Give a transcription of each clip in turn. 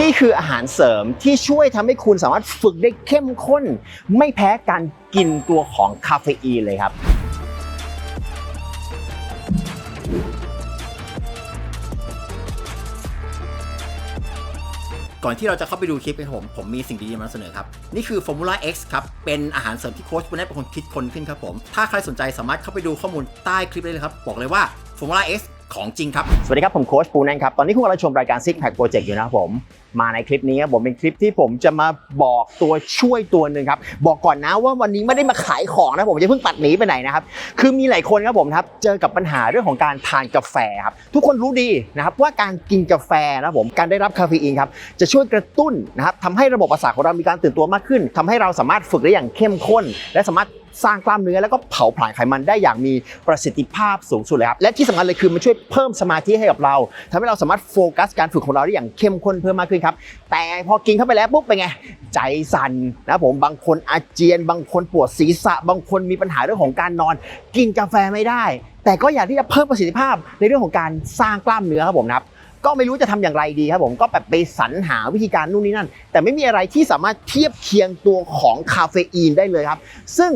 นี่คืออาหารเสริมที่ช่วยทำให้คุณสามารถฝึกได้เข้มข้น ไม่แพ้การกินตัวของคาเฟอีนเลยครับ ก่อนที่เราจะเข้าไปดูคลิปกันผม ผมมีสิ่งดีๆมาเสนอครับ นี่คือ Formula X ครับ เป็นอาหารเสริมที่โค้ชปุณณะเป็นคนคิดคนขึ้นครับผม ถ้าใครสนใจสามารถเข้าไปดูข้อมูลใต้คลิปได้เลยครับ บอกเลยว่า Formula X ของจริงครับ สวัสดีครับผมโค้ชปูนันครับ ตอนนี้คุณกำลังชมรายการ Six Pack Project อยู่นะครับผม มาในคลิปนี้ครับผมเป็นคลิปที่ผมจะมาบอกตัวช่วยตัวหนึ่งครับ บอกก่อนนะว่าวันนี้ไม่ได้มาขายของนะผมจะเพิ่งปัดหนีไปไหนนะครับคือมีหลายคนครับผมครับเจอกับปัญหาเรื่องของการทานกาแฟครับทุกคนรู้ดีนะครับว่าการกินกาแฟนะครับผมการได้รับคาเฟอีนครับจะช่วยกระตุ้นนะครับทำให้ระบบประสาทของเรามีการตื่นตัวมากขึ้นทำให้เราสามารถฝึกได้อย่างเข้มข้น และสามารถ สร้างกล้ามเนื้อแล้วก็เผาผลาญไขมันได้อย่างมีประสิทธิภาพสูงสุดเลยครับและที่สำคัญเลยคือมันช่วยเพิ่มสมาธิให้กับเราทำให้เราสามารถโฟกัสการฝึกของเราได้อย่างเข้มข้นเพิ่มมากขึ้นครับแต่พอกินเข้าไปแล้วปุ๊บเป็นไงใจสั่นนะผมบางคนอาเจียน บางคนปวดศีรษะ บางคนมีปัญหาเรื่องของการนอน กินกาแฟไม่ได้ แต่ก็อยากที่จะเพิ่มประสิทธิภาพในเรื่องของการสร้างกล้ามเนื้อครับผมนะครับ ก็ไม่รู้จะทำอย่างไรดีครับผมก็แบบไปสรรหาวิธีการนู่นนี่นั่น แต่ไม่มีอะไรที่สามารถเทียบเคียงตัวของคาเฟอีนได้เลยครับ ซึ่ง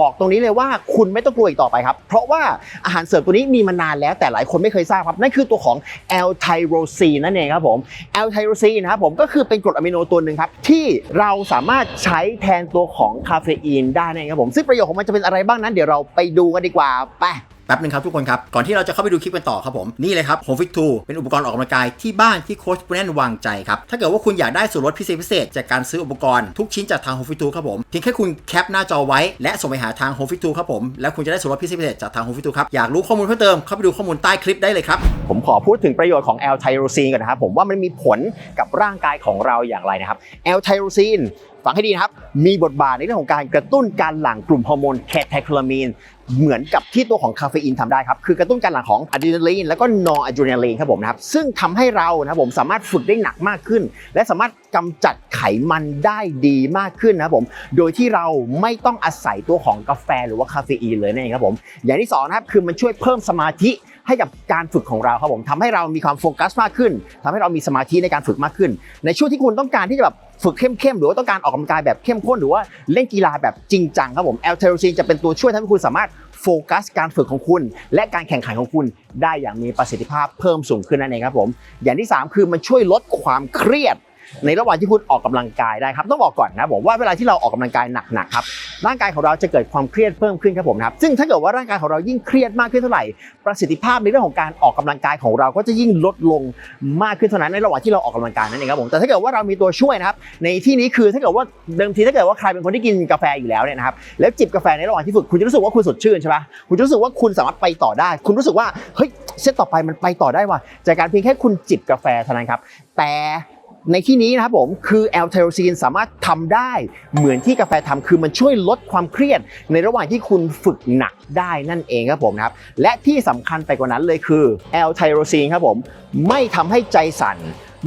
บอกตรงนี้เลยว่าคุณไม่ต้องกลัวอีกต่อไปครับ เพราะว่าอาหารเสริมตัวนี้มีมานานแล้วแต่หลายคนไม่เคยทราบครับ นั่นคือตัวของ L t y r o s i n นั่นเองครับผม L t y r o s i n นะครับผมก็คือเป็นกรดอะมิโนตัวหนึ่งครับ ที่เราสามารถใช้แทนตัวของคาเฟอีนได้นั่นเองครับผมซึ่งประโยชน์ของมันจะเป็นอะไรบ้างนั้น เดี๋ยวเราไปดูกันดีกว่าไป แป๊บนึงครับทุกคนครับ ก่อนที่เราจะเข้าไปดูคลิปกันต่อครับผม นี่เลยครับ Home Fit 2เป็นอุปกรณ์ออกกำลังกายที่บ้านที่โค้ชปุณณะวางใจครับ ถ้าเกิดว่าคุณอยากได้ส่วนลดพิเศษพิเศษจากการซื้ออุปกรณ์ทุกชิ้นจากทาง Home Fit 2ครับผมเพียงแค่คุณแคปหน้าจอไว้และส่งไปหาทาง Home Fit 2ครับผมแล้วคุณจะได้ส่วนลดพิเศษพิเศษจากทาง Home Fit 2ครับอยากรู้ข้อมูลเพิ่มเติมเข้าไปดูข้อมูลใต้คลิปได้เลยครับผมขอพูดถึงประโยชน์ของ L ไทโรซีนก่อนนะครับผมว่ามันมีผลกับร่างกายของเราอย่างไรนะครับ L ไทโรซีน ฟังให้ดีนะครับ มีบทบาทในเรื่องของการกระตุ้นการหลั่งกลุ่มฮอร์โมนแคทเทคลามีนเหมือนกับที่ตัวของคาเฟอีนทำได้ครับ คือกระตุ้นการหลั่งของอะดรีนาลีนแล้วก็นอร์อะดรีนาลีนครับผมนะครับ ซึ่งทำให้เรานะครับผมสามารถฝึกได้หนักมากขึ้น และสามารถกำจัดไขมันได้ดีมากขึ้นนะครับผม โดยที่เราไม่ต้องอาศัยตัวของกาแฟหรือว่าคาเฟอีนเลยนั่นเองครับผม อย่างที่สองนะครับคือมันช่วยเพิ่มสมาธิ ให้กับการฝึกของเราครับผมทำให้เรามีความโฟกัสมากขึ้นทำให้เรามีสมาธิในการฝึกมากขึ้น ในช่วงที่คุณต้องการที่จะแบบฝึกเข้มๆหรือว่าต้องการออกกำลังกายแบบเข้มข้นหรือว่าเล่นกีฬาแบบจริงจังครับผมแอลเทโรซีนจะเป็นตัวช่วยทำให้คุณสามารถโฟกัสการฝึกของคุณ และการแข่งขันของคุณได้อย่างมีประสิทธิภาพเพิ่มสูงขึ้นนั่นเองครับผมอย่างที่สามคือมันช่วยลดความเครียดในระหว่างที่คุณออกกำลังกายได้ครับต้องบอกก่อนนะผมว่าเวลาที่เราออกกำลังกายหนักๆครับร่างกายของเราจะเกิดความเครียดเพิ่มขึ้นครับผมนะครับซึ่งถ้าเกิดว่าร่างกายของเรายิ่งเครียดมากขึ้นเท่าไหร่ประสิทธิภาพในเรื่องของการออกกำลังกายของเราก็จะยิ่งลดลงมากขึ้นเท่านั้นในระหว่างที่เราออกกำลังกายนั่นเองครับผมแต่ถ้าเกิดว่าเรามีตัวช่วยนะครับในที่นี้คือถ้าเกิดว่าเดิมทีถ้าเกิดว่าใครเป็นคนที่กินกาแฟอยู่แล้วเนี่ยนะครับแล้วจิบกาแฟในระหว่างที่ฝึกคุณจะรู้สึกว่าคุณสดชื่นใช่ปะคุณจะรู้สึกว่าคุณสามารถไปต่อได้ คุณรู้สึกว่าเฮ้ยเซตต่อไปมันไปต่อได้ว่ะจากการเพียงแค่คุณจิบกาแฟเท่านั้นครับแต่ ในที่นี้นะครับผมคือแอลเทโรซีนสามารถทำได้เหมือนที่กาแฟทำคือมันช่วยลดความเครียด ในระหว่างที่คุณฝึกหนักได้นั่นเองครับผมนะครับและที่สำคัญไปกว่านั้นเลยคือแอลไทโรซีนครับผมไม่ทำให้ใจสั่น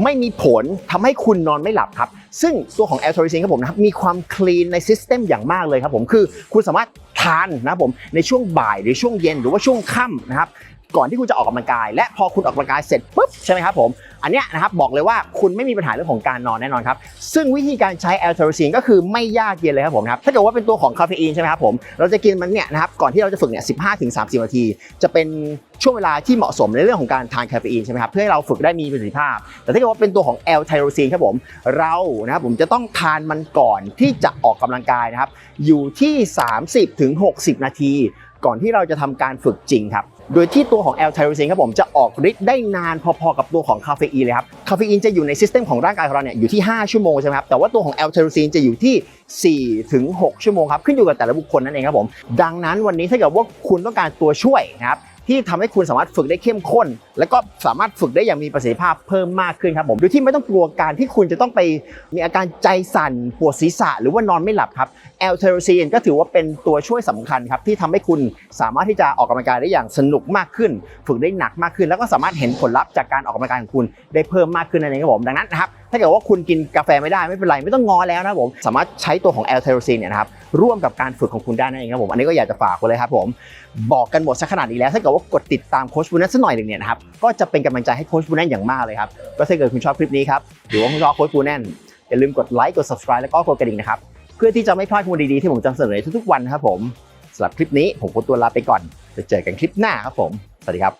ไม่มีผลทำให้คุณนอนไม่หลับครับ ซึ่งตัวของแอลโทริซินครับผมนะครับมีความคลีนในซิสเต็มอย่างมากเลยครับผมคือคุณสามารถทานนะครับผมในช่วงบ่ายหรือช่วงเย็นหรือว่าช่วงค่ำนะครับก่อนที่คุณจะออกกำลังกาย และพอคุณออกกำลังกายเสร็จปุ๊บใช่ไหมครับผม อันเนี้ยนะครับบอกเลยว่าคุณไม่มีปัญหาเรื่องของการนอนแน่นอนครับ ซึ่งวิธีการใช้แอลโทรซินก็คือไม่ยากเย็นเลยครับผมครับถ้าเกิดว่าเป็นตัวของคาเฟอีนใช่ไหมครับผมเราจะกินมันเนี่ยนะครับก่อนที่เราจะฝึกเนี่ย15ถึง30นาที จะเป็นช่วงเวลาที่เหมาะสมในเรื่องของการทานคาเฟอีนใช่ไหมครับเพื่อให้เราฝึกได้มีประสิทธิภาพ แต่ถ้าเกิดว่าเป็นตัวของแอลไทโรซีนครับผมเรานะครับผมจะต้องทานมันก่อนที่จะออกกำลังกายนะครับอยู่ที่ 30ถึง60 นาที ก่อนที่เราจะทำการฝึกจริงครับ โดยที่ตัวของแอลไทโรซีนครับผมจะออกฤทธิ์ได้นานพอๆกับตัวของคาเฟอีนเลยครับคาเฟอีนจะอยู่ในซิสเต็มของร่างกายของเราเนี่ยอยู่ที่ 5 ชั่วโมงใช่ไหมครับแต่ว่าตัวของแอลไทโรซีนจะอยู่ที่4ถึง6ชั่วโมงครับขึ้นอยู่กับแต่ละบุคคลนั่นเองครับผมดังนั้นวันนี้ถ้าเกิดว่าคุณต้องการตัวช่วยนะครับ ที่ทำให้คุณสามารถฝึกได้เข้มข้น แล้วก็สามารถฝึกได้อย่างมีประสิทธิภาพเพิ่มมากขึ้นครับผมโดยที่ไม่ต้องกลัวการที่คุณจะต้องไปมีอาการใจสั่นปวดศีรษะ หรือว่านอนไม่หลับครับแอลเทโรซีนก็ถือว่าเป็นตัวช่วยสำคัญครับที่ทำให้คุณสามารถที่จะออกกำลังกายได้อย่างสนุกมากขึ้น ฝึกได้หนักมากขึ้น แล้วก็สามารถเห็นผลลัพธ์จากการออกกำลังกายของคุณได้เพิ่มมากขึ้นนั่นเองครับผมดังนั้นนะครับ ถ้าเกิดว่าคุณกินกาแฟไม่ได้ไม่เป็นไรไม่ต้องงอแล้วนะผมสามารถใช้ตัวของแอลไทโรซีนเนี่ยนะครับร่วมกับการฝึกของคุณได้นั่นเองครับผมอันนี้ก็อยากจะฝากไว้เลยครับผมบอกกันหมดสักขนาดนี้แล้วถ้าเกิดว่ากดติดตามโค้ชบูนันสักหน่อยหนึ่งเนี่ยนะครับก็จะเป็นกำลังใจให้โค้ชบูนันอย่างมากเลยครับก็ถ้าเกิดคุณชอบคลิปนี้ครับหรือว่าคุณชอบโค้ชบูนันอย่าลืมกดไลค์กด subscribe แล้วก็กดกระดิ่งนะครับเพื่อที่จะไม่พลาดข้อมูลดีๆที่ผมจะเสนอในทุกๆวันนะครับผมสำหรับคลิปนี้ผมขอตัวลาไปก่อนจะเจอกันคลิปหน้าครับผมสวัสดีครับ